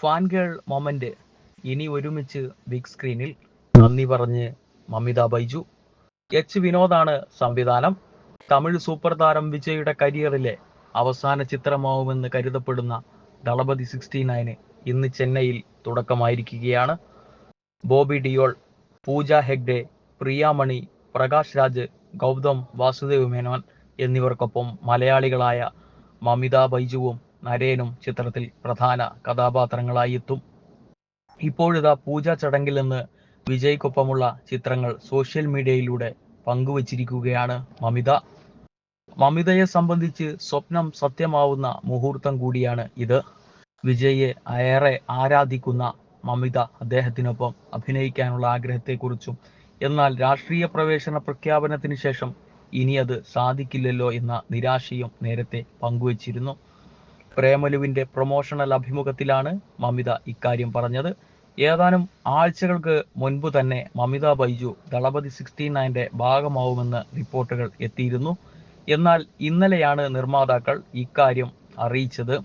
Fan girl moment ഇനി ഒരുമിച്ച് big സ്ക്രീനിൽ നന്ദി പറഞ്ഞ് മമിത ബൈജു. എച്ച് വിനോദാണ് സംവിധാനം. തമിഴ് സൂപ്പർ താരം വിജയുടെ കരിയറിലെ അവസാന ചിത്രമാവുമെന്ന് കരുതപ്പെടുന്ന ദളപതി സിക്സ്റ്റി നയന് ഇന്ന് ചെന്നൈയിൽ തുടക്കമായിരിക്കുകയാണ്. ബോബി ഡിയോൾ പൂജ ഹെഗ്ഡെ പ്രിയാമണി പ്രകാശ് രാജ് ഗൗതം വാസുദേവ് മേനോൻ എന്നിവർക്കൊപ്പം മലയാളികളായ മമിത ബൈജുവും നരേനും ചിത്രത്തിൽ പ്രധാന കഥാപാത്രങ്ങളായി എത്തും. ഇപ്പോഴിതാ പൂജ ചടങ്ങിൽ നിന്ന് വിജയ്ക്കൊപ്പമുള്ള ചിത്രങ്ങൾ സോഷ്യൽ മീഡിയയിലൂടെ പങ്കുവച്ചിരിക്കുകയാണ് മമിത. മമിതയെ സംബന്ധിച്ച് സ്വപ്നം സത്യമാവുന്ന മുഹൂർത്തം കൂടിയാണ് ഇത്. വിജയെ ഏറെ ആരാധിക്കുന്ന മമിത അദ്ദേഹത്തിനൊപ്പം അഭിനയിക്കാനുള്ള ആഗ്രഹത്തെക്കുറിച്ചും എന്നാൽ രാഷ്ട്രീയ പ്രവേശന പ്രഖ്യാപനത്തിന് ശേഷം ഇനി അത് സാധിക്കില്ലല്ലോ എന്ന നിരാശയും നേരത്തെ പങ്കുവച്ചിരുന്നു. പ്രേമലുവിന്റെ പ്രൊമോഷണൽ അഭിമുഖത്തിലാണ് മമിത ഇക്കാര്യം പറഞ്ഞത്. ഏതാനും ആഴ്ചകൾക്ക് മുൻപ് തന്നെ മമിത ബൈജു ദളപതി സിക്സ്റ്റി നയന്റെ ഭാഗമാവുമെന്ന് റിപ്പോർട്ടുകൾ എത്തിയിരുന്നു. എന്നാൽ ഇന്നലെയാണ് നിർമ്മാതാക്കൾ ഇക്കാര്യം അറിയിച്ചത്.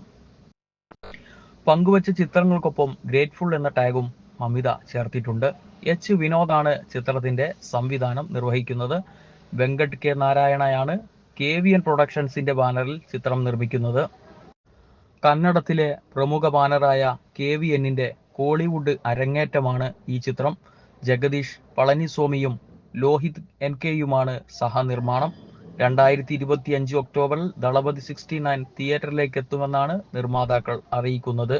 പങ്കുവച്ച ചിത്രങ്ങൾക്കൊപ്പം ഗ്രേറ്റ്ഫുൾ എന്ന ടാഗും മമിത ചേർത്തിട്ടുണ്ട്. എച്ച് വിനോദാണ് ചിത്രത്തിന്റെ സംവിധാനം നിർവഹിക്കുന്നത്. വെങ്കട്ട് കെ നാരായണയാണ് കെ വി എൻ പ്രൊഡക്ഷൻസിന്റെ ബാനറിൽ ചിത്രം നിർമ്മിക്കുന്നത്. കന്നഡത്തിലെ പ്രമുഖ ബാനറായ കെ വി എന്നിന്റെ കോളിവുഡ് അരങ്ങേറ്റമാണ് ഈ ചിത്രം. ജഗദീഷ് പളനിസ്വാമിയും ലോഹിത് എൻ കെയുമാണ് സഹനിർമ്മാണം. രണ്ടായിരത്തി ഇരുപത്തി അഞ്ച് ഒക്ടോബറിൽ ദളപതി സിക്സ്റ്റി നയൻ തിയേറ്ററിലേക്ക് എത്തുമെന്നാണ് നിർമ്മാതാക്കൾ അറിയിക്കുന്നത്.